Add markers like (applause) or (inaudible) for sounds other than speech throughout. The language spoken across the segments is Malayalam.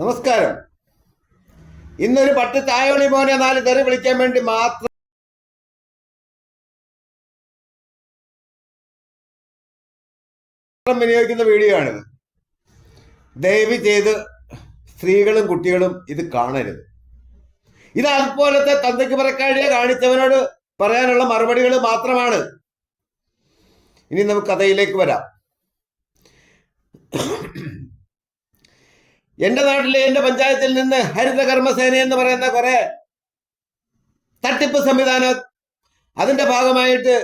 നമസ്കാരം. ഇന്നൊരു പട്ട് തായോളി മോനെ നാല് തെറി വിളിക്കാൻ വേണ്ടി മാത്രം വിനിയോഗിക്കുന്ന വീഡിയോ ആണിത്. ദയവ് ചെയ്ത് സ്ത്രീകളും കുട്ടികളും ഇത് കാണരുത്. ഇത് അതുപോലത്തെ തന്തയ്ക്ക് പറക്കാഴിയെ കാണിച്ചവനോട് പറയാനുള്ള മറുപടികൾ മാത്രമാണ്. ഇനി നമുക്ക് കഥയിലേക്ക് വരാം. എന്റെ നാട്ടിലെ എന്റെ പഞ്ചായത്തിൽ നിന്ന് ഹരിത കർമ്മസേന എന്ന് പറയുന്ന കുറെ തട്ടിപ്പ് സംവിധാനം അതിന്റെ ഭാഗമായിട്ട്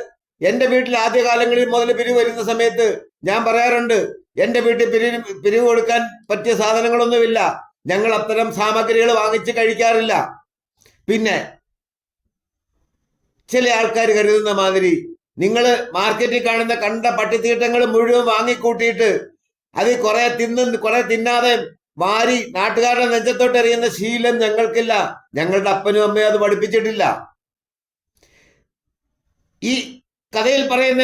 എന്റെ വീട്ടിൽ ആദ്യകാലങ്ങളിൽ മുതൽ പിരിവ് വരുന്ന സമയത്ത് ഞാൻ പറയാറുണ്ട് എന്റെ വീട്ടിൽ പിരിവ് പിരിവ് കൊടുക്കാൻ പറ്റിയ സാധനങ്ങളൊന്നുമില്ല. ഞങ്ങൾ അത്തരം സാമഗ്രികൾ വാങ്ങിച്ച് കഴിക്കാറില്ല. പിന്നെ ചില ആൾക്കാർ കരുതുന്ന മാതിരി നിങ്ങൾ മാർക്കറ്റിൽ കാണുന്ന കണ്ട പട്ടിത്തീട്ടങ്ങൾ മുഴുവൻ വാങ്ങിക്കൂട്ടിയിട്ട് അത് കുറെ തിന്ന് കുറെ തിന്നാതെ വാരി നാട്ടുകാരുടെ നെഞ്ചത്തോട്ട് എറിയുന്ന ശീലം ഞങ്ങൾക്കില്ല. ഞങ്ങളുടെ അപ്പനും അമ്മയും അത് പഠിപ്പിച്ചിട്ടില്ല. ഈ കഥയിൽ പറയുന്ന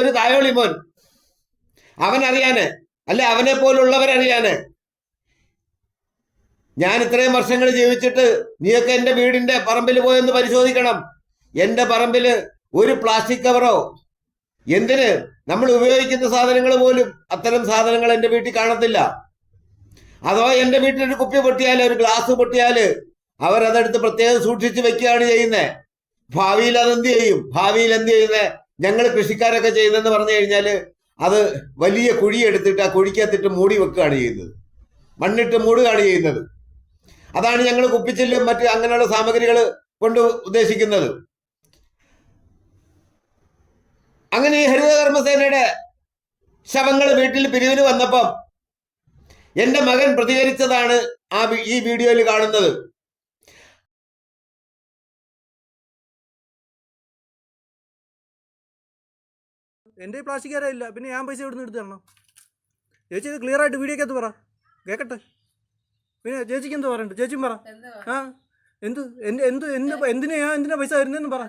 ഒരു തായോളി മോൻ അവൻ അറിയാന് അല്ല അവനെ പോലുള്ളവരറിയാന് ഞാൻ ഇത്രയും വർഷങ്ങൾ ജീവിച്ചിട്ട് നീയൊക്കെ എന്റെ വീടിന്റെ പറമ്പിൽ പോയെന്ന് പരിശോധിക്കണം. എന്റെ പറമ്പിൽ ഒരു പ്ലാസ്റ്റിക് കവറോ എന്തിന്? നമ്മൾ ഉപയോഗിക്കുന്ന സാധനങ്ങൾ പോലും അത്തരം സാധനങ്ങൾ എന്റെ വീട്ടിൽ കാണത്തില്ല. അതോ എന്റെ വീട്ടിൽ ഒരു കുപ്പി പൊട്ടിയാൽ ഒരു ഗ്ലാസ് പൊട്ടിയാൽ അവരതെടുത്ത് പ്രത്യേകം സൂക്ഷിച്ച് വെക്കുകയാണ് ചെയ്യുന്നത് ഭാവിയിൽ അതെന്ത് ചെയ്യും? ഭാവിയിൽ എന്ത് ചെയ്യുന്നത് ഞങ്ങൾ കൃഷിക്കാരൊക്കെ ചെയ്യുന്നതെന്ന് പറഞ്ഞു കഴിഞ്ഞാൽ അത് വലിയ കുഴി എടുത്തിട്ട് ആ കുഴിക്കകത്തിട്ട് മൂടി വെക്കുകയാണ് ചെയ്യുന്നത്. മണ്ണിട്ട് മൂടുകയാണ് ചെയ്യുന്നത്. അതാണ് ഞങ്ങൾ കുപ്പിച്ചില്ലും മറ്റ് അങ്ങനെയുള്ള സാമഗ്രികൾ കൊണ്ട് ഉദ്ദേശിക്കുന്നത്. അങ്ങനെ ഈ ഹരിത കർമ്മസേനയുടെ ശവങ്ങൾ വീട്ടിൽ പിരിവിന് വന്നപ്പം എന്റെ മകൻ പ്രതികരിച്ചതാണ് ആ ഈ വീഡിയോയിൽ കാണുന്നത്. എന്റെ പ്ലാസ്റ്റിക് ആരാ ഇല്ല. പിന്നെ ഞാൻ പൈസ ഇവിടുന്ന് എടുത്ത് തരണം. ചേച്ചി ഇത് ക്ലിയർ ആയിട്ട് വീഡിയോക്കകത്ത് പറ. കേക്കട്ടെ? പിന്നെ ചേച്ചിക്ക് എന്ത് പറയണ്ട? ചേച്ചിയും പറ. ആ? എന്ത്? എന്ത് എന്ത് എന്ത് എന്തിനാ ഞാൻ എന്തിനാ പൈസ തരുന്നതെന്ന് പറ.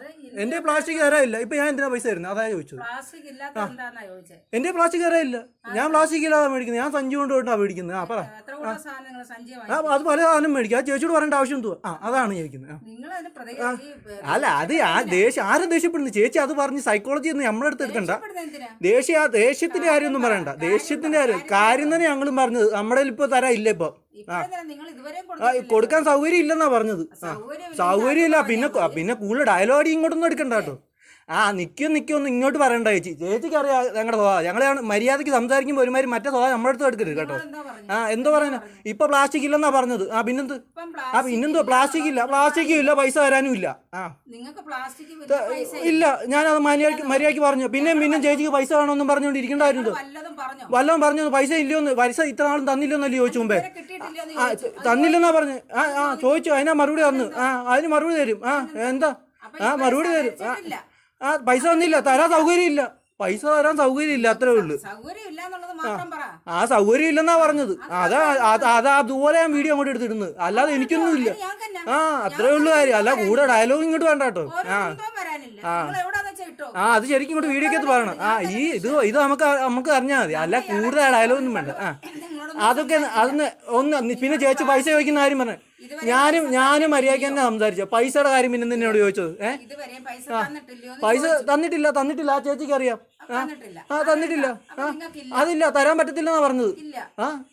എന്റെ പ്ലാസ്റ്റിക് തരാനില്ല. ഇപ്പൊ ഞാൻ എന്തിനാ പൈസ തരുന്നത് അതാ ചോദിച്ചത്. എന്റെ പ്ലാസ്റ്റിക് തരാനില്ല. ഞാൻ പ്ലാസ്റ്റിക് ഇല്ലാതെ മേടിക്കുന്നത്. ഞാൻ സഞ്ചി കൊണ്ട് പോയിട്ടാ മേടിക്കുന്നത്. ആ പറ. അത് പല സാധനം മേടിക്കും. ആ ചേച്ചിയോട് പറയേണ്ട ആവശ്യം എന്തുവാ? ആ അതാണ് ചോദിക്കുന്നത്. അല്ല അത് ആ ദേഷ്യം ആരും ദേഷ്യപ്പെടുന്നു? ചേച്ചി അത് പറഞ്ഞ് സൈക്കോളജി ഒന്നും നമ്മുടെ അടുത്ത് എടുക്കണ്ട. ദേഷ്യ ദേഷ്യത്തിന്റെ കാര്യമൊന്നും പറയണ്ട. ദേഷ്യത്തിന്റെ കാര്യം കാര്യം തന്നെ ഞങ്ങളും പറഞ്ഞത്. നമ്മുടെ ഇപ്പൊ തരാ ഇല്ല ഇപ്പൊ. കൊടുക്കാൻ സൗകര്യം ഇല്ലെന്നാ പറഞ്ഞത്. സൗകര്യം സൗകര്യമില്ല, പിന്നെ പിന്നെ കൂടുതൽ ഡയലോഗ് ഇങ്ങോട്ടൊന്നും എടുക്കണ്ട കേട്ടോ. ആ നിൽക്കും നിൽക്കും ഒന്ന് ഇങ്ങോട്ട് പറയണ്ട ചേച്ചി. ചേച്ചിക്ക് അറിയാം ഞങ്ങളുടെ സ്വഭാവം. ഞങ്ങൾ മര്യാദയ്ക്ക് സംസാരിക്കുമ്പോൾ ഒരുമാതിരി മറ്റേ സ്വഭാവം നമ്മുടെ അടുത്ത് എടുക്കരുത് കേട്ടോ? ആ എന്തോ പറയുന്നത് ഇപ്പൊ പ്ലാസ്റ്റിക് ഇല്ലെന്നാ പറഞ്ഞത്. ആ പിന്നെന്ത്? ആ പിന്നെന്തോ പ്ലാസ്റ്റിക് ഇല്ല. പ്ലാസ്റ്റിക്കും ഇല്ല. പൈസ തരാനും ഇല്ല ആ ഇല്ല. ഞാനത് മര്യാദയ്ക്ക് മര്യാദയ്ക്ക് പറഞ്ഞു. പിന്നെയും പിന്നെയും ചേച്ചിക്ക് പൈസ വേണമെന്നും പറഞ്ഞുകൊണ്ടിരിക്കണ്ടായിരുന്നു. വല്ലതും പറഞ്ഞോ? പൈസ ഇല്ലയോന്ന്? പൈസ ഇത്ര നാളും തന്നില്ലെന്നല്ലേ ചോദിച്ചു മുമ്പേ? ആ തന്നില്ലെന്നാ പറഞ്ഞു. ആ ആ ചോദിച്ചു. അതിനാ മറുപടി തന്നു ആ അതിന് മറുപടി തരും. ആ എന്താ? ആ മറുപടി തരും. ആ. ആ പൈസ തന്നില്ല. തരാൻ സൗകര്യം ഇല്ല പൈസ തരാൻ സൗകര്യം ഇല്ല അത്രേ ഉള്ളു. ആ സൗകര്യം ഇല്ലെന്നാ പറഞ്ഞത്. അതാ അത് അതാ അതുപോലെ ഞാൻ വീഡിയോ അങ്ങോട്ട് എടുത്തിടുന്നത്. അല്ലാതെ എനിക്കൊന്നും ഇല്ല ആ അത്രേ ഉള്ളു കാര്യം. അല്ല കൂടെ ഡയലോഗ് ഇങ്ങോട്ട് വേണ്ട കേട്ടോ. ആ. വെച്ചാ ആ അത് ശരിക്കും ഇങ്ങോട്ട് വീഡിയോ ഒക്കെ പറയണം. ആ ഈ ഇത് ഇത് നമുക്ക് നമുക്ക് അറിഞ്ഞാൽ മതി. അല്ല കൂടുതൽ ഡയലോഗ് ഒന്നും വേണ്ട. ആ. അതൊക്കെ അതൊന്ന് ഒന്ന് പിന്നെ ചേച്ചി പൈസ ചോദിക്കുന്ന ആരും പറഞ്ഞു. ഞാനും ഞാനും മര്യാദയ്ക്ക് തന്നെ സംസാരിച്ച? പൈസയുടെ കാര്യം പിന്നെ നിന്നോട് ചോദിച്ചത്? ഏ? ഇതുവരെ പൈസ തന്നിട്ടില്ല തന്നിട്ടില്ല. ആ ചേച്ചിക്ക് അറിയാം. ആ. തന്നിട്ടില്ല. ആ അതില്ല തരാൻ പറ്റത്തില്ലെന്നാ പറഞ്ഞത്. ആ.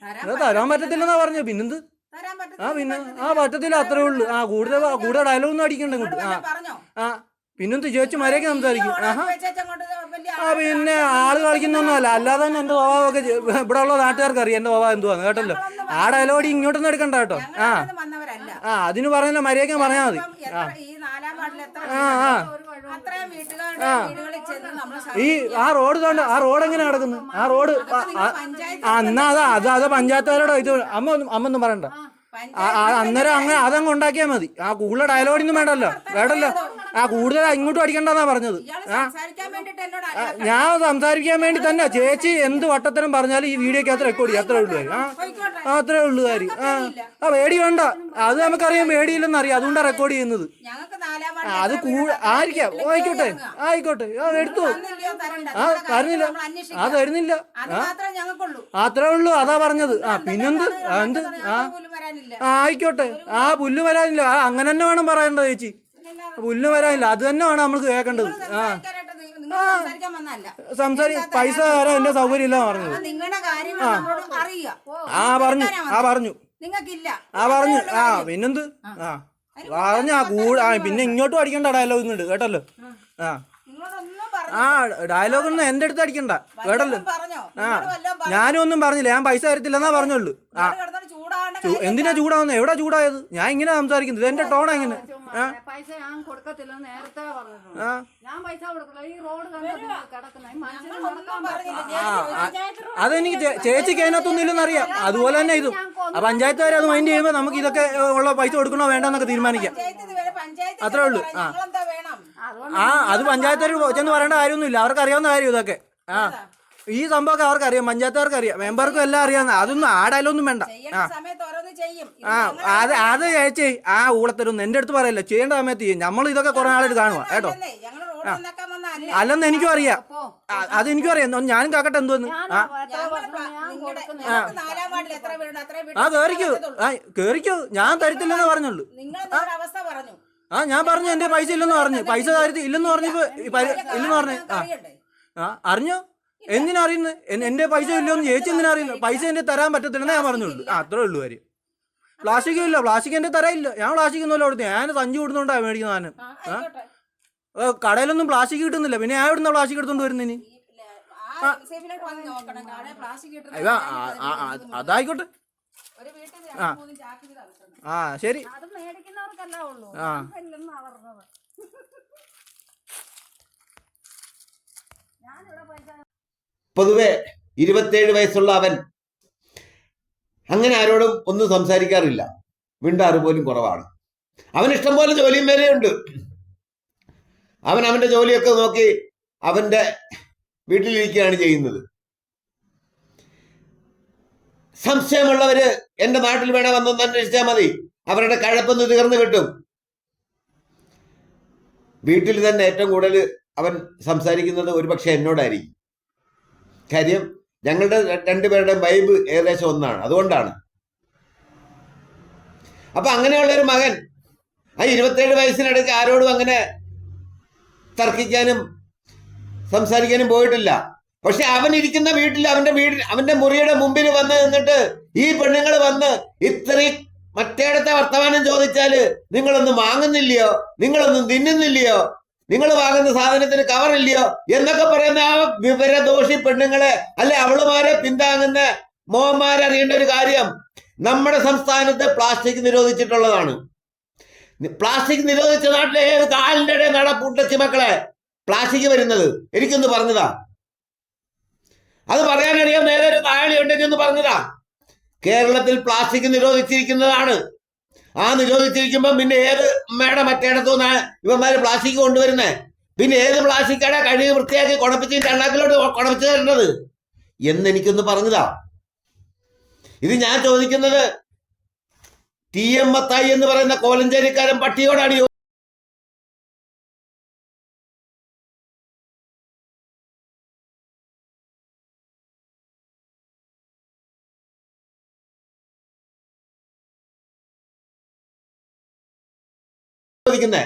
തരാൻ പറ്റത്തില്ലെന്നാ പറഞ്ഞത്. പിന്നെന്ത്? ആ പിന്നെ ആ പറ്റത്തില്ല. അത്രേ ഉള്ളു. ആ കൂടുതൽ കൂടുതൽ ഡയലോഗ് ഒന്നും അടിക്കണ്ട ഇങ്ങോട്ട്. ആ. ആ. പിന്നെന്ത് ചേച്ചി മര്യാദയ്ക്ക് സംസാരിക്കും. ആഹാ. ആ പിന്നെ ആൾ കളിക്കുന്നൊന്നുമല്ല അല്ലാതെ തന്നെ എന്റെ സ്വഭാവമൊക്കെ ഇവിടെ ഉള്ള നാട്ടുകാർക്ക് അറിയാം എന്റെ സ്വഭാവം എന്തുവാന്ന് കേട്ടല്ലോ? ആ ഡയലോഗ് ഇങ്ങോട്ടൊന്നും എടുക്കണ്ട കേട്ടോ. ആ. ആ അതിന് പറയുന്ന മര്യാദയ്ക്ക് പറഞ്ഞാൽ മതി. ഈ ആ ഈ റോഡ് തോണ്ട ആ റോഡ് എങ്ങനെ കിടക്കുന്നു ആ റോഡ് അന്നാ അതാ പഞ്ചായത്ത് എന്നാ അതാ അത് അത് പഞ്ചായത്തുകാരോട് ഇത് അമ്മ ഒന്നും അമ്മ ഒന്നും പറയണ്ട. അന്നേരം അങ്ങനെ അതങ്ങ് ഉണ്ടാക്കിയാൽ മതി. ആ കൂടുതൽ ഡയലോഗിനൊന്നും വേണ്ടല്ലോ. വേണ്ടല്ലോ? ആ കൂടുതൽ ഇങ്ങോട്ടും അടിക്കണ്ടെന്നാ പറഞ്ഞത്. ആ ഞാൻ സംസാരിക്കാൻ വേണ്ടി തന്നെ. ചേച്ചി എന്ത് വട്ടത്തരം പറഞ്ഞാലും ഈ വീഡിയോക്കകത്ത് റെക്കോർഡ് ചെയ്യും. അത്രേ ഉള്ളൂ കാര്യം. ആ അത്രേ ഉള്ളൂ കാര്യം. ആ ആ പേടി വേണ്ട. അത് നമുക്കറിയാം പേടിയില്ലെന്ന് അറിയാം അതുകൊണ്ടാണ് റെക്കോർഡ് ചെയ്യുന്നത് അത് ആയിരിക്കാം. ആയിക്കോട്ടെ. ആയിക്കോട്ടെ. ആ എടുത്തു. ആ തരുന്നില്ല. ആ തരുന്നില്ല. അത്രേ ഉള്ളൂ. അതാ പറഞ്ഞത്. ആ പിന്നെന്ത്? എന്ത്? ആ ആയിക്കോട്ടെ. ആ പുല്ല് വരാനില്ല. അങ്ങനെ തന്നെ വേണം പറയണ്ട ചേച്ചി. പുല്ല് വരാനില്ല. അത് തന്നെ വേണം നമുക്ക് കേൾക്കേണ്ടത്. ആ. സംസാരി പൈസ തരാൻ എന്റെ സൗകര്യം ഇല്ല പറഞ്ഞത്. അപ്പൊ നിങ്ങളുടെ കാര്യങ്ങൾ ആ. പറഞ്ഞു. ആ പറഞ്ഞു. നിങ്ങൾക്കില്ല. ആ പറഞ്ഞു. ആ പിന്നെന്ത്? ആ. പറഞ്ഞു ആ കൂടെ ആ പിന്നെ ഇങ്ങോട്ടും അടിക്കണ്ട എല്ലാം ഇന്നുണ്ട് കേട്ടല്ലോ? ആ. പറഞ്ഞു ആ ഡയലോഗ് ഒന്നും എന്റെ അടുത്ത് അടിക്കണ്ട. കേട്ടല്ലോ? പറഞ്ഞോ? ആ. പറഞ്ഞു? ഞാനും ഒന്നും പറഞ്ഞില്ല. ഞാൻ പൈസ തരത്തില്ലെന്നാ പറഞ്ഞുള്ളൂ. ആ. എന്തിനാ ചൂടാവുന്നത് എവിടെ ചൂടായത്? ഞാൻ ഇങ്ങനെ സംസാരിക്കുന്നത്. എന്റെ ടോൺ എങ്ങനെ? പൈസ ഞാൻ നേരത്തെ പറഞ്ഞിട്ടുണ്ട്. ഞാൻ പൈസ കൊടുക്കില്ല ഈ റോഡ് കിടക്കുന്ന അതെനിക്ക് ചേച്ചിക്ക് അതിനകത്തൊന്നും ഇല്ലെന്ന് അറിയാം. അതുപോലെ തന്നെ ഇതും. ആ പഞ്ചായത്തുകാരെ അത് മൈൻഡ് ചെയ്യുമ്പോൾ നമുക്ക് ഇതൊക്കെ ഉള്ള പൈസ കൊടുക്കണോ വേണ്ടെന്നൊക്കെ തീരുമാനിക്കാം. പഞ്ചായത്ത് വരെ പഞ്ചായത്ത് അത്രേ ഉള്ളൂ. ആ. ആ അത് പഞ്ചായത്തുകാർ ചെന്ന് പറയേണ്ട കാര്യമൊന്നുമില്ല. അവർക്ക് അറിയാവുന്ന കാര്യം ഇതൊക്കെ. ആ. ഈ സംഭവമൊക്കെ അവർക്ക് അറിയാം പഞ്ചായത്തുകാർക്ക് അറിയാം മെമ്പർക്കും എല്ലാം അറിയാം അതൊന്നും ആടാലൊന്നും വേണ്ട. ആ. സമയത്ത് ഓരോന്ന് ചെയ്യും. ആ അത് അത് ചേച്ചി ആ ഊളത്തരൊന്നും എന്റെ അടുത്ത് പറയല്ല. ചെയ്യേണ്ട സമയത്ത് ചെയ്യും. നമ്മൾ ഇതൊക്കെ കുറെ നാളായിട്ട് കാണുക കേട്ടോ? അല്ലെന്നേ, എനിക്കും അറിയാം. അതെനിക്കും അത് എനിക്കും അറിയാം. ഞാനും കാക്കട്ടെ എന്തോന്ന് ആ. കേറിക്കൂ. ആ കേറിക്കോ. ഞാൻ തരത്തില്ലെന്ന് പറഞ്ഞുള്ളൂ. ആ ഞാൻ പറഞ്ഞു എന്റെ പൈസ ഇല്ലെന്ന് പറഞ്ഞു. പൈസ കാര്യത്തിൽ ഇല്ലെന്ന് പറഞ്ഞപ്പോ ഇല്ലെന്ന് പറഞ്ഞു ആ. ആ അറിഞ്ഞോ? എന്തിനാ അറിയുന്നത് എന്റെ പൈസ ഇല്ലെന്ന് ചേച്ചി എന്തിനാ അറിയുന്നത് പൈസ എന്റെ തരാൻ പറ്റത്തില്ലെന്ന് ഞാൻ പറഞ്ഞുള്ളൂ ആ അത്രേ ഉള്ളൂ കാര്യം. പ്ലാസ്റ്റിക്കും ഇല്ല പ്ലാസ്റ്റിക് എന്റെ തരയില്ല ഞാൻ പ്ലാസ്റ്റിക് ഒന്നുമല്ല കൊടുത്തു. ഞാൻ സഞ്ചി കൊടുത്തോണ്ടാ മേടിക്കുന്ന സാധനം. ആ, കടയിലൊന്നും പ്ലാസ്റ്റിക് കിട്ടുന്നില്ല. പിന്നെ ഞാൻ ഇവിടുന്ന് പ്ലാസ്റ്റിക് എടുത്തോണ്ട് വരുന്നതിന് അതായിക്കോട്ടെ. ആ. ശരി. അത് മേടിക്കുന്നവർക്കല്ല ഉള്ളൂ. ആ. പൊതുവെ ഇരുപത്തേഴ് വയസ്സുള്ള അവൻ അങ്ങനെ ആരോടും ഒന്നും സംസാരിക്കാറില്ല. മിണ്ടാറ് പോലും കുറവാണ്. അവൻ ഇഷ്ടം പോലെ ജോലിയും വരെയുണ്ട് അവൻ അവന്റെ ജോലിയൊക്കെ നോക്കി അവന്റെ വീട്ടിലിരിക്കുകയാണ് ചെയ്യുന്നത്. സംശയമുള്ളവര് എന്റെ നാട്ടിൽ വേണേ വന്നൊന്ന് അന്വേഷിച്ചാൽ മതി. അവരുടെ കഴപ്പൊന്ന് തീർന്നു കിട്ടും. വീട്ടിൽ തന്നെ ഏറ്റവും കൂടുതൽ അവൻ സംസാരിക്കുന്നത് ഒരുപക്ഷെ എന്നോടായിരിക്കും. കാര്യം ഞങ്ങളുടെ രണ്ടുപേരുടെ വൈബ് ഏകദേശം ഒന്നാണ്. അതുകൊണ്ടാണ്. അപ്പൊ അങ്ങനെയുള്ള ഒരു മകൻ ആ ഇരുപത്തേഴ് വയസ്സിനിടയ്ക്ക് ആരോടും അങ്ങനെ തർക്കിക്കാനും സംസാരിക്കാനും പോയിട്ടില്ല. പക്ഷെ അവൻ ഇരിക്കുന്ന വീട്ടിൽ അവന്റെ വീട്ടിൽ അവന്റെ മുറിയുടെ മുമ്പിൽ വന്ന് നിന്നിട്ട് ഈ പെണ്ണുങ്ങൾ വന്ന് ഇത്രയും മറ്റേടത്തെ വർത്തമാനം ചോദിച്ചാൽ നിങ്ങളൊന്നും വാങ്ങുന്നില്ലയോ? നിങ്ങളൊന്നും തിന്നുന്നില്ലയോ? നിങ്ങൾ വാങ്ങുന്ന സാധനത്തിന് കവറില്ലയോ എന്നൊക്കെ പറയുന്ന ആ വിവരദോഷി പെണ്ണുങ്ങളെ അല്ലെ അവളുമാരെ പിന്താങ്ങുന്ന മോഹന്മാരെ അറിയേണ്ട ഒരു കാര്യം നമ്മുടെ സംസ്ഥാനത്ത് പ്ലാസ്റ്റിക് നിരോധിച്ചിട്ടുള്ളതാണ്. പ്ലാസ്റ്റിക് നിരോധിച്ച നാട്ടിലെ ഏത് കാലിന്റെ ഇടയിൽ മക്കളെ? പ്ലാസ്റ്റിക് വരുന്നത്. എനിക്കൊന്ന് പറഞ്ഞതാ. അത് പറയാനറിയാം നേരെ ഒരു താഴെ ഉണ്ടെങ്കിൽ എന്ന് പറഞ്ഞതാ. കേരളത്തിൽ പ്ലാസ്റ്റിക് നിരോധിച്ചിരിക്കുന്നതാണ്. ആ നിരോധിച്ചിരിക്കുമ്പോൾ പിന്നെ ഏത് മേടം മറ്റേടത്തു നിന്നാണ് ഇവന്മാര് പ്ലാസ്റ്റിക് കൊണ്ടുവരുന്നേ? പിന്നെ ഏത് പ്ലാസ്റ്റിക്കാണ് കഴുകി വൃത്തിയാക്കി കുണപ്പിച്ച് രണ്ടാക്കിലോട്ട് കുണപ്പിച്ച് തരേണ്ടത്? എന്ന് എനിക്കൊന്ന് പറഞ്ഞതാ. ഇത് ഞാൻ ചോദിക്കുന്നത് ടി എം മത്തായി എന്ന് പറയുന്ന കോലഞ്ചേരിക്കാരൻ പട്ടിയോടാണ് ചോദിക്കുന്നേ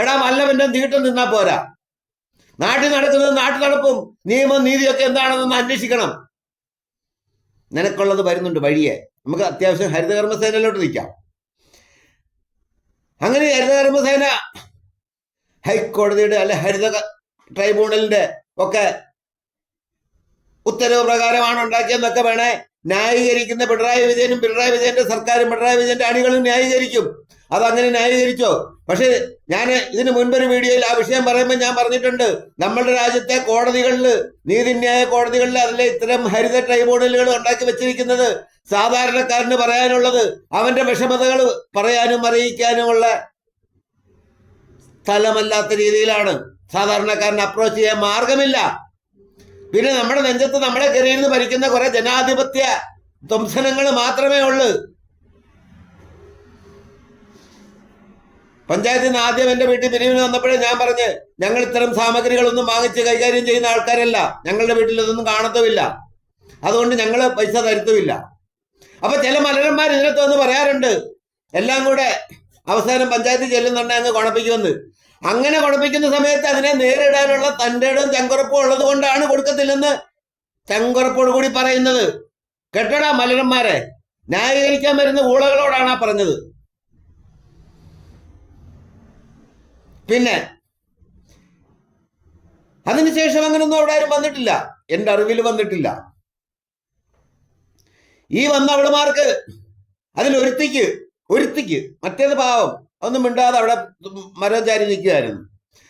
എടാ വല്ലവന്റെ നീട്ടം നിന്നാ പോരാ. നാട്ടിൽ നടക്കുന്നത് നാട്ടിൽ നടപ്പും നിയമം നീതിയൊക്കെ എന്താണെന്നൊന്ന് അന്വേഷിക്കണം. നിനക്കുള്ളത് വരുന്നുണ്ട് വഴിയെ. നമുക്ക് അത്യാവശ്യം ഹരിതകർമ്മസേനയിലോട്ട് നിൽക്കാം. അങ്ങനെ ഹരിതകർമ്മസേന ഹൈക്കോടതിയുടെ അല്ലെ ഹരിത ട്രൈബ്യൂണലിന്റെ ഒക്കെ ഉത്തരവ് പ്രകാരമാണ് ഉണ്ടാക്കിയെന്നൊക്കെ വേണേ ന്യായീകരിക്കുന്ന പിണറായി വിജയനും പിണറായി വിജയന്റെ സർക്കാരും പിണറായി വിജയന്റെ അണികളും ന്യായീകരിക്കും. അതങ്ങനെ ന്യായീകരിച്ചോ? പക്ഷെ ഞാൻ ഇതിന് മുൻപൊരു വീഡിയോയിൽ ആ വിഷയം പറയുമ്പോൾ ഞാൻ പറഞ്ഞിട്ടുണ്ട്. നമ്മുടെ രാജ്യത്തെ കോടതികളിൽ നീതിന്യായ കോടതികളിൽ അതിലെ ഇത്തരം ഹരിത ട്രൈബ്യൂണലുകൾ ഉണ്ടാക്കി വെച്ചിരിക്കുന്നത് സാധാരണക്കാരന് പറയാനുള്ളത് അവന്റെ വിഷമതകൾ പറയാനും അറിയിക്കാനുമുള്ള സ്ഥലമല്ലാത്ത രീതിയിലാണ്. സാധാരണക്കാരൻ അപ്രോച്ച് ചെയ്യാൻ മാർഗമില്ല. പിന്നെ നമ്മുടെ നെഞ്ചത്ത് നമ്മളെ കയറിയിരുന്ന് ഭരിക്കുന്ന കുറെ ജനാധിപത്യ ധ്വംസനങ്ങൾ മാത്രമേ ഉള്ളൂ. പഞ്ചായത്തിൽ നിന്ന് ആദ്യം എന്റെ വീട്ടിൽ പിരിവിന് വന്നപ്പോഴേ ഞാൻ പറഞ്ഞ് ഞങ്ങൾ ഇത്തരം സാമഗ്രികളൊന്നും വാങ്ങിച്ച് കൈകാര്യം ചെയ്യുന്ന ആൾക്കാരല്ല. ഞങ്ങളുടെ വീട്ടിൽ ഇതൊന്നും കാണത്തുമില്ല. അതുകൊണ്ട് ഞങ്ങൾ പൈസ തരുത്തുമില്ല. അപ്പൊ ചില മലരന്മാർ ഇതിനകത്ത് വന്ന് പറയാറുണ്ട് എല്ലാം കൂടെ അവസാനം പഞ്ചായത്തിൽ ചെല്ലുന്നുണ്ടെങ്കിൽ അങ്ങ് കുണപ്പിക്കുമെന്ന്. അങ്ങനെ കുഴപ്പിക്കുന്ന സമയത്ത് അതിനെ നേരിടാനുള്ള തന്റെ ഇടവും ചങ്കുറപ്പും ഉള്ളത് കൊണ്ടാണ് കൊടുക്കത്തില്ലെന്ന് ചങ്കുറപ്പോട് കൂടി പറയുന്നത്. കെട്ടടാ മലരന്മാരെ? ന്യായീകരിക്കാൻ വരുന്ന ഊളകളോടാണ് ആ പറഞ്ഞത്. പിന്നെ അതിനുശേഷം അങ്ങനൊന്നും അവിടെ ആരും വന്നിട്ടില്ല. എന്റെ അറിവിൽ വന്നിട്ടില്ല. ഈ വന്ന അവളുമാർക്ക് അതിലൊരുത്തിക്ക് ഒരുത്തിക്ക് മറ്റേത് പാവം ഒന്നും മിണ്ടാതെ അവിടെ മരം ചാരി നിൽക്കുകയായിരുന്നു.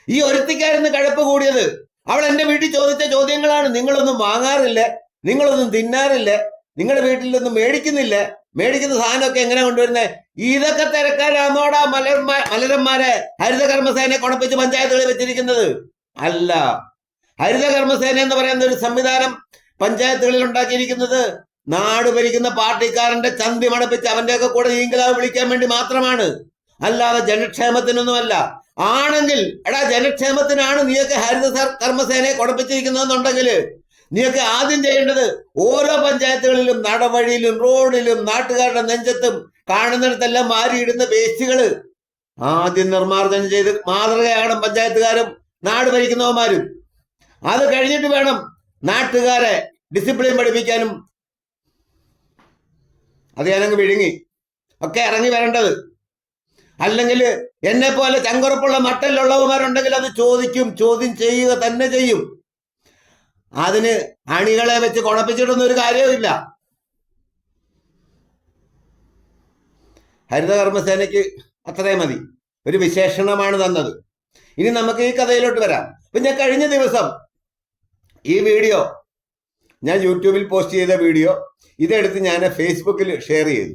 ഈ ഒരുത്തിക്കായിരുന്നു കഴപ്പ് കൂടിയത്. അവൾ എന്റെ വീട്ടിൽ ചോദിച്ച ചോദ്യങ്ങളാണ്. നിങ്ങളൊന്നും വാങ്ങാറില്ല. നിങ്ങളൊന്നും തിന്നാറില്ല. നിങ്ങളുടെ വീട്ടിലൊന്നും മേടിക്കുന്നില്ല. മേടിക്കുന്ന സാധനമൊക്കെ എങ്ങനെ കൊണ്ടുവരുന്നേ? ഇതൊക്കെ തിരക്കാരാന്നോടാ മലർമാ മലരന്മാരെ ഹരിത കൊണപ്പിച്ച് പഞ്ചായത്തുകളിൽ വെച്ചിരിക്കുന്നത്? അല്ല. ഹരിത കർമ്മസേന എന്ന് പറയുന്ന ഒരു സംവിധാനം പഞ്ചായത്തുകളിൽ ഉണ്ടാക്കിയിരിക്കുന്നത് നാട് ഭരിക്കുന്ന പാർട്ടിക്കാരന്റെ ചന്തി മണപ്പിച്ച് അവന്റെയൊക്കെ കൂടെ നീങ്കലാവ് വിളിക്കാൻ വേണ്ടി മാത്രമാണ്. അല്ലാതെ ജനക്ഷേമത്തിനൊന്നുമല്ല. ആണെങ്കിൽ എടാ ജനക്ഷേമത്തിനാണ് നീയൊക്കെ ഹരിത കർമ്മസേനയെ കുടപ്പിച്ചിരിക്കുന്നതെന്നുണ്ടെങ്കിൽ നീയൊക്കെ ആദ്യം ചെയ്യേണ്ടത് ഓരോ പഞ്ചായത്തുകളിലും നടവഴിയിലും റോഡിലും നാട്ടുകാരുടെ നെഞ്ചത്തും കാണുന്നിടത്തെല്ലാം മാറിയിടുന്ന വേസ്റ്റുകൾ ആദ്യം നിർമ്മാർജനം ചെയ്ത് മാതൃകയാണ് പഞ്ചായത്തുകാരും നാട് ഭരിക്കുന്നവന്മാരും. അത് കഴിഞ്ഞിട്ട് വേണം നാട്ടുകാരെ ഡിസിപ്ലിൻ പഠിപ്പിക്കാനും. അത് ഞാനങ്ങ് വിഴുങ്ങി. ഒക്കെ ഇറങ്ങി വരേണ്ടത്. അല്ലെങ്കിൽ എന്നെ പോലെ ചങ്കുറപ്പുള്ള മട്ടലുള്ളവന്മാരുണ്ടെങ്കിൽ അത് ചോദിക്കും ചോദ്യം ചെയ്യുക തന്നെ ചെയ്യും. അതിന് അണികളെ വെച്ച് കുഴപ്പിച്ചിടുന്ന ഒരു കാര്യവുമില്ല ഹരിതകർമ്മസേനയ്ക്ക് അത്രേ മതി. ഒരു വിശേഷണമാണ് തന്നത്. ഇനി നമുക്ക് ഈ കഥയിലോട്ട് വരാം. ഞാൻ കഴിഞ്ഞ ദിവസം ഈ വീഡിയോ ഞാൻ യൂട്യൂബിൽ പോസ്റ്റ് ചെയ്ത വീഡിയോ ഇതെടുത്ത് ഞാൻ ഫേസ്ബുക്കിൽ ഷെയർ ചെയ്തു.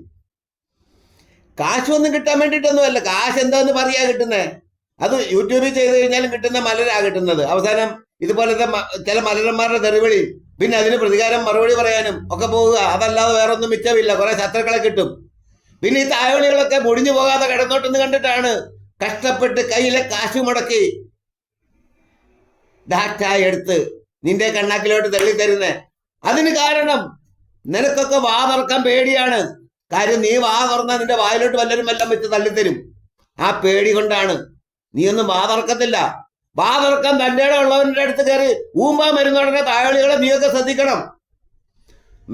കാശൊന്നും കിട്ടാൻ വേണ്ടിയിട്ടൊന്നുമല്ല. കാശ് എന്താന്ന് പറയാ കിട്ടുന്നത് അത് യൂട്യൂബിൽ ചെയ്ത് കഴിഞ്ഞാലും കിട്ടുന്ന മലരാ കിട്ടുന്നത്. അവസാനം ഇതുപോലത്തെ ചില മലരന്മാരുടെ തെറിവിളി പിന്നെ അതിന് പ്രതികാരം മറുപടി പറയാനും ഒക്കെ പോവുക. അതല്ലാതെ വേറെ ഒന്നും മിച്ചമില്ല. കുറെ ശത്രുക്കളെ കിട്ടും. പിന്നെ ഈ തായോളികളൊക്കെ മുടിഞ്ഞു പോകാതെ കിടന്നോട്ടെന്ന് കണ്ടിട്ടാണ് കഷ്ടപ്പെട്ട് കയ്യിലെ കാശ് മുടക്കി ഡാറ്റായി എടുത്ത് നിന്റെ കണ്ണാക്കിലോട്ട് തള്ളി തരുന്നേ അതിന് കാരണം നിനക്കൊക്കെ വാ തുറക്കാൻ പേടിയാണ്. കാര്യം നീ വാ തുറന്നാൽ നിന്റെ വായിലോട്ട് വല്ലരും വല്ലം വെച്ച് തള്ളിത്തരും. ആ പേടി കൊണ്ടാണ്. നീ ഒന്നും വാ തുറക്കത്തില്ല. വാ തുറക്കാൻ തന്റെ ഉള്ളവരുടെ അടുത്ത് കയറി ഊമ്പാൻ വരുന്നോടനെ തായളികളെ നീയൊക്കെ ശ്രദ്ധിക്കണം.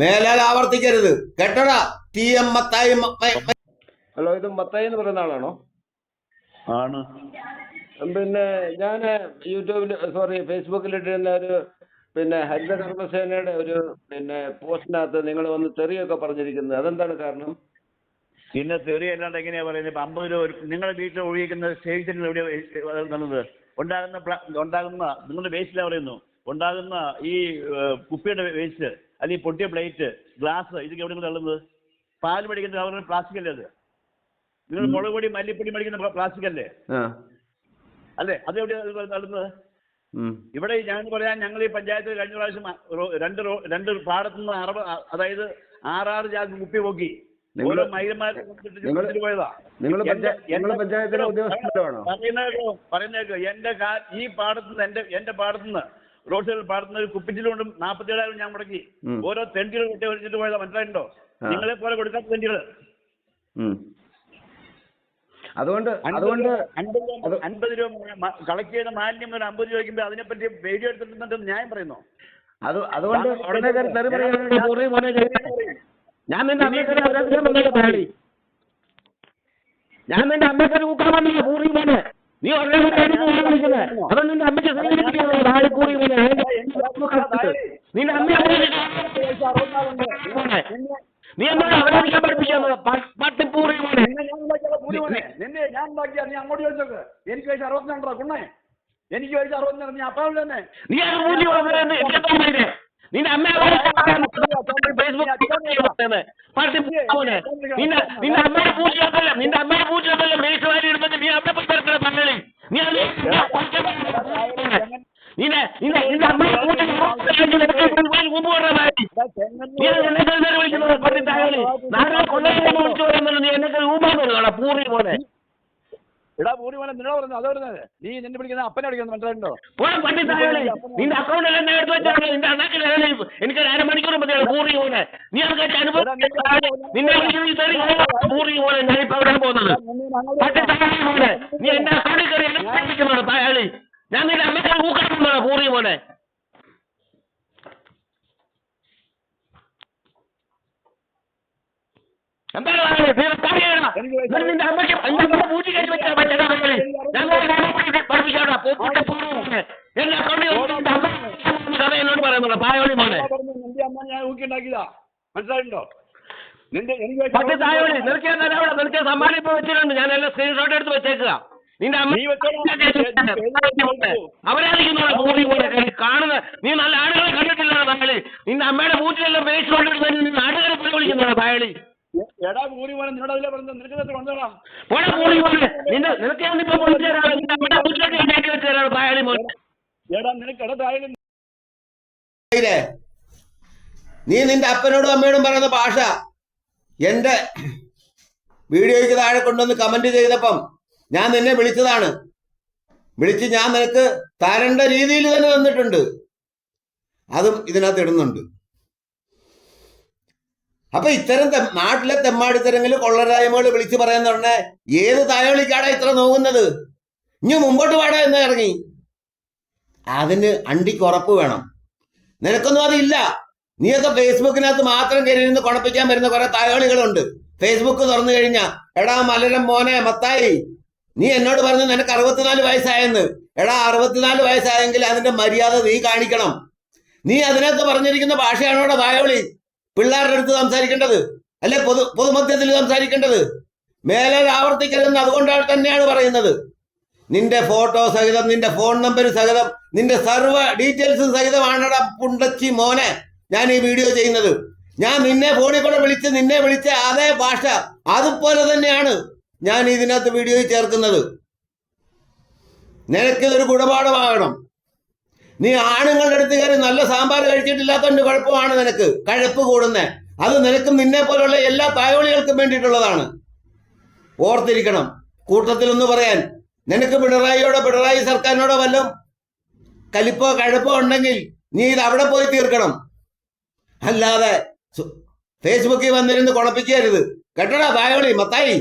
മേലാൽ ആവർത്തിക്കരുത്. കേട്ടടാ? ടി എം മത്തായി ഹലോ ഇത് മത്തായി എന്ന് പറയുന്ന ആളാണോ? ആണ്. പിന്നെ ഞാൻ യൂട്യൂബിൽ സോറി ഫേസ്ബുക്കിൽ ഇട്ടിരുന്ന ഒരു പിന്നെ ഹരിതകർമ്മസേനയുടെ ഒരു പിന്നെ പോസ്റ്റിനകത്ത് നിങ്ങൾ വന്ന് തെറിയൊക്കെ പറഞ്ഞിരിക്കുന്നത്. അതെന്താണ് കാരണം? പിന്നെ തെറി അല്ലാണ്ട് എങ്ങനെയാ പറയുന്നത് ഇപ്പൊ അമ്പത് രൂപ നിങ്ങളുടെ വീട്ടിൽ ഒഴിയിക്കുന്ന സേവിച്ചിട്ട് എവിടെ നടന്നത് ഉണ്ടാകുന്ന ഉണ്ടാകുന്ന നിങ്ങളുടെ വേസ്റ്റിലാ പറയുന്നു. ഉണ്ടാകുന്ന ഈ കുപ്പിയുടെ വേസ്റ്റ് അല്ലെങ്കിൽ പൊട്ടിയ പ്ലേറ്റ് ഗ്ലാസ് ഇതൊക്കെ എവിടെ തള്ളുന്നത്? പാൽ മേടിക്കുന്ന കവറിൽ പ്ലാസ്റ്റിക് അല്ലേ അത്? നിങ്ങൾ മുളക് പൊടി മല്ലിപ്പൊടി മേടിക്കുന്ന പ്ലാസ്റ്റിക് അല്ലേ അല്ലേ? അത് എവിടെയാണ് തള്ളുന്നത്? ഇവിടെ ഞാൻ പറയാൻ ഞങ്ങൾ ഈ പഞ്ചായത്തിൽ കഴിഞ്ഞ പ്രാവശ്യം രണ്ട് രണ്ട് പാടത്തുനിന്ന് അറുപത് അതായത് ആറാറ് ജാതി കുപ്പി പൊക്കി. ഓരോ മൈലന്മാരെ പോയതാ. നിന്ന് പറയുന്നേക്കോ പറയുന്നേക്കോ എന്റെ ഈ പാടത്തുനിന്ന് എന്റെ എന്റെ പാടത്തുനിന്ന് റോഡ് സൈഡിൽ പാടത്തുനിന്ന് ഒരു കുപ്പിച്ചിലുകൊണ്ടും നാപ്പത്തിയേഴായിരം ഞാൻ മുടക്കി. ഓരോ തെണ്ടികൾ കുട്ടി വലിച്ചിട്ട് പോയതാ. മനസ്സിലായിട്ടുണ്ടോ? നിങ്ങളെ പോലെ കൊടുക്കാത്ത തെണ്ടികൾ അതുകൊണ്ട് അതുകൊണ്ട് അൻപത് രൂപ കളക്ട് ചെയ്ത മാലിന്യം ഒരു അമ്പത് വയ്ക്കുമ്പോൾ അതിനെപ്പറ്റി വീഡിയോ എടുത്തിട്ടുണ്ടെന്ന് ന്യായം പറയുന്നു? അത് അതുകൊണ്ട് ഞാൻ- മോനെ ഞാൻ നിന്റെ അമ്മയ്ക്കൊരു പാടി ഞാൻ നിന്റെ അമ്മയ്ക്കൊരു ഊക്കാൻ വന്നില്ല പൂറി മോനെ. നീ ഞാൻ വിളിക്കുന്നത് അപ്പൊ നിന്റെ അമ്മയ്ക്ക് സഹകരിക്കുന്നത് താഴെ കൂടി മോനെ നിന്റെ അമ്മ നീ എന്നെ അവരാധിക്കാൻ പഠിപ്പിച്ചത് പട്ടിപ്പൂറി മോനെ. നിന്നെ ഞാൻ ഉണ്ടാക്കിയ കൂലി മോനെ. നിന്നെ ഞാൻ ഉണ്ടാക്കിയാ നീ അങ്ങോട്ട് ചോദിച്ചോക്ക്. എനിക്ക് വയസ്സ് അറുപത്തിരണ്ടോ കുണ്ണേ. എനിക്ക് വയസ്സ് അറുപത്തിരണ്ട് നീ അപ്പാവ് തന്നെ നീ നിന്റെ അമ്മ നിന്റെ അമ്മയുടെ പൂച്ചയല്ല നിന്റെ അമ്മയുടെ മേശുവാരി ഇടുന്നത് നീ അവിടെ മാറ്റി നീ അത് വിളിക്കുന്നത് പൂറി പോലെ എടാ പൂരി പോലെ. നിന്നോട് പറഞ്ഞു അതോ പറഞ്ഞത്? നീ നിന്നെ വിളിക്കുന്ന അപ്പനെ വിളിക്കുന്നത് മനസ്സിലായിട്ടുണ്ടോ? പോടാ നിന്റെ അക്കൗണ്ട് എല്ലാം ഞാൻ എടുത്ത് വെച്ചാണ്. നിന്റെ അണ്ണാക്കിൽ എനിക്ക് അരമണിക്കൂർ മതിയാണ് പൂറി പോലെ. നീ അതൊക്കെ അനുഭവം നിന്നെ വിളിക്കുന്നത് പൂറി പോലെ ഞാനിപ്പോ അവിടെ പോകുന്നത്. നീ എന്റെ അക്കൗണ്ടിൽ കയറി എന്നെ തായാളി. ഞാൻ നിന്റെ അമ്മയ്ക്ക് ഊക്കണം പൂറി പോലെ എന്താണ് താങ്കളെ? നീ ഒന്ന് പറയടാ. ഞാൻ നിന്റെ അമ്മയ്ക്ക് പൂജ പഠിപ്പിച്ചോടാ. എന്റെ കഥ എന്നോട് പറയുന്നുള്ളൂ. പായോളി മോനെ. മനസ്സിലായിട്ടുണ്ടോ? നിന്റെ തായോളി നിനക്ക് നിനക്ക് വെച്ചിട്ടുണ്ട്. ഞാൻ എല്ലാം സ്ക്രീൻഷോട്ട് എടുത്ത് വെച്ചേക്കുക നിന്റെ അമ്മ നീ വെച്ചോളാം. അവരായിരിക്കുന്നോളെ പൂർവം പോലെ കാണുന്ന നീ നല്ല ആളുകളെ കണ്ടിട്ടില്ലാണ് താങ്കളി നിന്റെ അമ്മയുടെ വീട്ടിലെല്ലാം വേസ്റ്റ് കൊണ്ടിട്ട് നീ നാട്ടുകാരെ തായളി എടാ കൂടി പോലെ നിന്നോട് അതിലെ പറഞ്ഞത്. നിനക്ക് പോടാ കൂടി പോലെ. നിന്റെ നിനക്ക് ഞാൻ ഇപ്പൊ വിളിച്ചു തരാം. നിന്റെ അമ്മയുടെ പൂറ്റിലേക്ക് ഉണ്ടാക്കി വെച്ച് തരാം തായളി മോനെ. എടാ നിനക്ക് എടാ നീ നിന്റെ അപ്പനോടും അമ്മയോടും പറയുന്ന ഭാഷ. എന്റെ വീഡിയോയ്ക്ക് താഴെ കൊണ്ടുവന്ന് കമന്റ് ചെയ്തപ്പം ഞാൻ നിന്നെ വിളിച്ചതാണ്. വിളിച്ച് ഞാൻ നിനക്ക് തരേണ്ട രീതിയിൽ തന്നെ തന്നിട്ടുണ്ട്. അതും ഇതിനകത്ത് ഇടുന്നുണ്ട്. അപ്പൊ ഇത്തരം നാട്ടിലെ തെമ്മാടിത്തരങ്ങളിൽ കൊള്ളരായ്മകൾ വിളിച്ചു പറയാൻ തുടങ്ങേ ഏത് തലവിളിക്കാടാ ഇത്ര നോക്കുന്നത്? ഇനി മുമ്പോട്ട് പാടാ എന്ന് ഇറങ്ങി. അതിന് അണ്ടിക്ക് ഉറപ്പ് വേണം. നിനക്കൊന്നും അതില്ല. നീയൊക്കെ ഫേസ്ബുക്കിനകത്ത് മാത്രം കയറി നിന്ന് കുണപ്പിക്കാൻ വരുന്ന കുറെ തലവിളികളുണ്ട് ഫേസ്ബുക്ക് തുറന്നു കഴിഞ്ഞാ എടാ മലരം മോനെ മത്തായി നീ എന്നോട് പറഞ്ഞു നിനക്ക് അറുപത്തിനാല് വയസ്സായെന്ന്. എടാ അറുപത്തിനാല് വയസ്സായെങ്കിൽ അതിന്റെ മര്യാദ നീ കാണിക്കണം. നീ അതിനകത്ത് പറഞ്ഞിരിക്കുന്ന ഭാഷയാണോടെ വായവളി പിള്ളേരുടെ അടുത്ത് സംസാരിക്കേണ്ടത്? അല്ലെ പൊതു പൊതുമധ്യത്തിൽ സംസാരിക്കേണ്ടത്? മേലെ ആവർത്തിക്കരുതെന്ന് അതുകൊണ്ടാണ് തന്നെയാണ് പറയുന്നത്. നിന്റെ ഫോട്ടോ സഹിതം നിന്റെ ഫോൺ നമ്പർ സഹിതം നിന്റെ സർവ ഡീറ്റെയിൽസും സഹിതമാണടാ പുണ്ടച്ചി മോനെ ഞാൻ ഈ വീഡിയോ ചെയ്യുന്നത്. ഞാൻ നിന്നെ ഫോണിൽ കൂടെ വിളിച്ച് നിന്നെ വിളിച്ച അതേ ഭാഷ അതുപോലെ തന്നെയാണ്. ഞാൻ ഇതിനകത്ത് വീഡിയോയിൽ ചേർക്കുന്നത്. നിനക്ക് ഒരു ഗുണപാഠമാകണം. നീ ആണുങ്ങളുടെ അടുത്ത് കയറി നല്ല സാമ്പാർ കഴിച്ചിട്ടില്ലാത്തതിന്റെ കുഴപ്പമാണ് നിനക്ക്. കഴപ്പ് കൂടുന്നേ. അത് നിനക്കും നിന്നെ പോലുള്ള എല്ലാ തായോളികൾക്കും വേണ്ടിയിട്ടുള്ളതാണ്. ഓർത്തിരിക്കണം. കൂട്ടത്തിലൊന്ന് പറയാൻ. നിനക്ക് പിണറായിയോടോ പിണറായി സർക്കാരിനോടോ വല്ലതും കലിപ്പോ കഴപ്പോ ഉണ്ടെങ്കിൽ നീ ഇത് അവിടെ പോയി തീർക്കണം. അല്ലാതെ ഫേസ്ബുക്കിൽ വന്നിരുന്ന് കുഴപ്പിക്കരുത് കേട്ടോടാ തായോളി മത്തായി?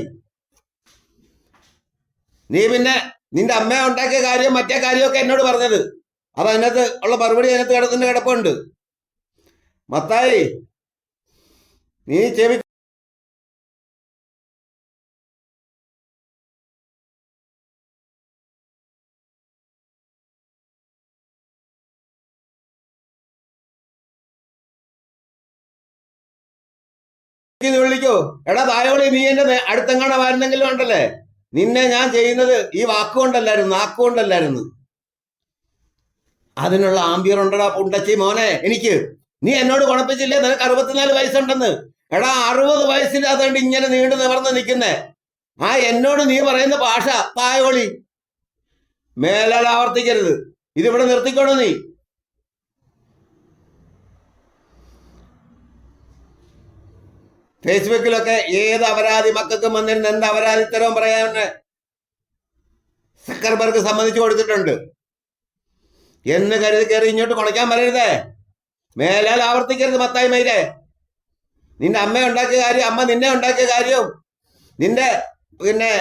നീ പിന്നെ നിന്റെ അമ്മ ഉണ്ടാക്കിയ കാര്യം മറ്റേ കാര്യമൊക്കെ എന്നോട് പറഞ്ഞത്. അത് അതിനകത്ത് ഉള്ള മറുപടി അതിനകത്ത് കിടക്കുന്ന കിടപ്പുണ്ട്. മത്തായി നീ ചെവി ോ എടാ തായോളി നീ എന്റെ അടുത്തെങ്ങാണ വരുന്നെങ്കിലും ഉണ്ടല്ലേ? നിന്നെ ഞാൻ ചെയ്യുന്നത് ഈ വാക്കുകൊണ്ടല്ലായിരുന്നു നാക്കുകൊണ്ടല്ലായിരുന്നു. അതിനുള്ള ആംബിയർ ഉണ്ടടാ പുണ്ടച്ചി മോനെ എനിക്ക്. നീ എന്നോട് കുണപ്പിച്ചില്ലേ നിനക്ക് അറുപത്തിനാല് വയസ്സുണ്ടെന്ന്. എടാ അറുപത് വയസ്സില്ലാതെ ഇങ്ങനെ നീണ്ടു നിവർന്ന് നിൽക്കുന്നേ. ആ എന്നോട് നീ പറയുന്ന ഭാഷ പായോളി മേലാൽ ആവർത്തിക്കരുത്. ഇതിവിടെ നിർത്തിക്കോണോ നീ. ഫേസ്ബുക്കിലൊക്കെ ഏത് അപരാധി മക്കൾക്കും വന്നിരുന്ന എന്ത് അപരാധിത്തരവും പറയാൻ സക്കർബർഗ് സമ്മതിച്ചു കൊടുത്തിട്ടുണ്ട്. എന്ന് കരുതി കയറി ഇങ്ങോട്ട് കുണയ്ക്കാൻ വരരുതേ. മേലാൽ ആവർത്തിക്കരുത് മത്തായി മൈരെ. നിന്റെ അമ്മ ഉണ്ടാക്കിയ കാര്യം അമ്മ നിന്നെ ഉണ്ടാക്കിയ കാര്യവും നിന്റെ പിന്നെ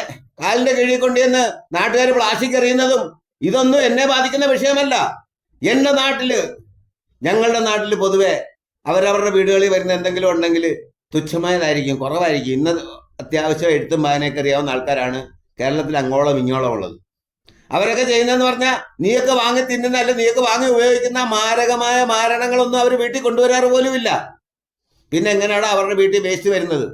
കാലിന്റെ കീഴിൽ കൊണ്ടുവന്ന് നാട്ടുകാർ പ്ലാസ്റ്റിക് എറിയുന്നതും ഇതൊന്നും എന്നെ ബാധിക്കുന്ന വിഷയമല്ല. എന്റെ നാട്ടിൽ ഞങ്ങളുടെ നാട്ടിൽ പൊതുവെ അവരവരുടെ വീടുകളിൽ വരുന്ന എന്തെങ്കിലും ഉണ്ടെങ്കിൽ തുച്ഛമായതായിരിക്കും കുറവായിരിക്കും. ഇന്ന് അത്യാവശ്യം എഴുത്തും വായനയൊക്കെ അറിയാവുന്ന ആൾക്കാരാണ് കേരളത്തിൽ അങ്ങോളം ഇങ്ങോളം ഉള്ളത്. അവരൊക്കെ ചെയ്യുന്നതെന്ന് പറഞ്ഞാൽ നീയൊക്കെ വാങ്ങി തിന്നുന്ന അല്ല നീയൊക്കെ വാങ്ങി ഉപയോഗിക്കുന്ന മാരകമായ മാരണങ്ങളൊന്നും അവർ വീട്ടിൽ കൊണ്ടുവരാറ് പോലുമില്ല. പിന്നെ എങ്ങനെയാണ് അവരുടെ വീട്ടിൽ വേസ്റ്റ് വരുന്നത്?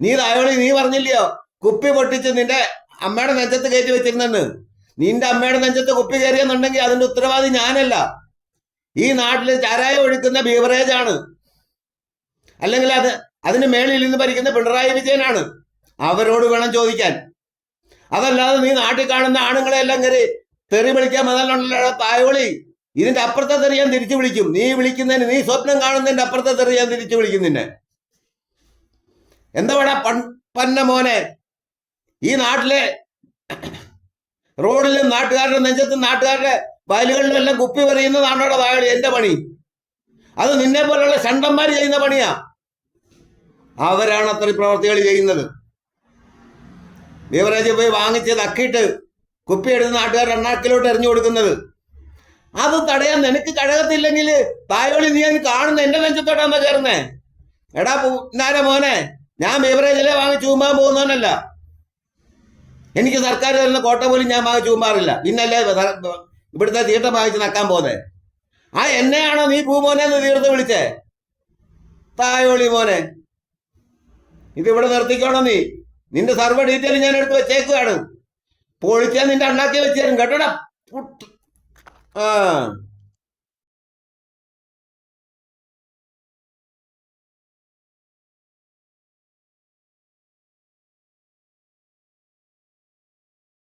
നീ തായോളി നീ പറഞ്ഞില്ലയോ? കുപ്പി പൊട്ടിച്ച് നിന്റെ അമ്മയുടെ നെഞ്ചത്ത് കയറ്റി വെച്ചിരുന്നെന്ന്. നിന്റെ അമ്മയുടെ നെഞ്ചത്ത് കുപ്പി കയറിയെന്നുണ്ടെങ്കിൽ അതിന്റെ ഉത്തരവാദി ഞാനല്ല. ഈ നാട്ടിൽ ചാരായം ഒഴിക്കുന്ന ബീവറേജ് ആണ് അല്ലെങ്കിൽ അത് അതിന് മേളിൽ നിന്ന് ഭരിക്കുന്ന പിണറായി വിജയനാണ്. അവരോട് വേണം ചോദിക്കാൻ. അതല്ലാതെ നീ നാട്ടിൽ കാണുന്ന ആണുങ്ങളെ എല്ലാം കയറി തെറി വിളിക്കാൻ മതല്ലോ തായോളി ഇതിന്റെ അപ്പുറത്തെ തെറി ഞാൻ തിരിച്ചു വിളിക്കും. നീ വിളിക്കുന്നതിന് നീ സ്വപ്നം കാണുന്നതിന്റെ അപ്പുറത്തെ തെറി ഞാൻ തിരിച്ചു വിളിക്കും നിന്നെ. എന്താ പന്ന മോനെ? ഈ നാട്ടിലെ (coughs) റോഡിലും നാട്ടുകാരുടെ നെഞ്ചത്തും നാട്ടുകാരുടെ വയലുകളിലും എല്ലാം കുപ്പി പറയുന്നതാണോടെ തായോളി എന്റെ പണി. അത് നിന്നെ പോലുള്ള ചണ്ടന്മാര് ചെയ്യുന്ന പണിയാ. അവരാണ് അത്ര പ്രവർത്തികൾ ചെയ്യുന്നത്. ബീവറേജ് പോയി വാങ്ങിച്ച് തക്കിയിട്ട് കുപ്പി എടുത്ത് നാട്ടുകാരുടെ എണ്ണാക്കിലോട്ട് എറിഞ്ഞു കൊടുക്കുന്നത്. അത് തടയാൻ നിനക്ക് കഴകത്തില്ലെങ്കിൽ തായോളി നീ അങ്ങ് കാണുന്ന എന്റെ നെഞ്ചത്തോട്ടാന്ന് കയറുന്നേ എടാ നാര മോനെ? ഞാൻ ബീവറേജിലെ വാങ്ങി ചൂമ്പാൻ പോകുന്നവനല്ല. എനിക്ക് സർക്കാർ തരുന്ന കോട്ട പോലും ഞാൻ വാങ്ങി ചൂമ്പാറില്ല പിന്നല്ലേ ഇവിടുത്തെ തീട്ടം വാങ്ങിച്ച് നക്കാൻ പോന്നെ? ആ എന്നെയാണോ നീ പൂമോനെ എന്ന് തീർത്ത് വിളിച്ചേ? തായോളി മോനെ. ഇത് ഇവിടെ നിർത്തിക്കോണം നീ. നിന്റെ സർവ ഡീറ്റെയിൽ ഞാൻ എടുത്ത് വെച്ചേക്കുകയാണ് പൊളിച്ചാൽ നിന്റെ അണ്ണാക്കി വെച്ചേരും കേട്ടോടാ. ആ.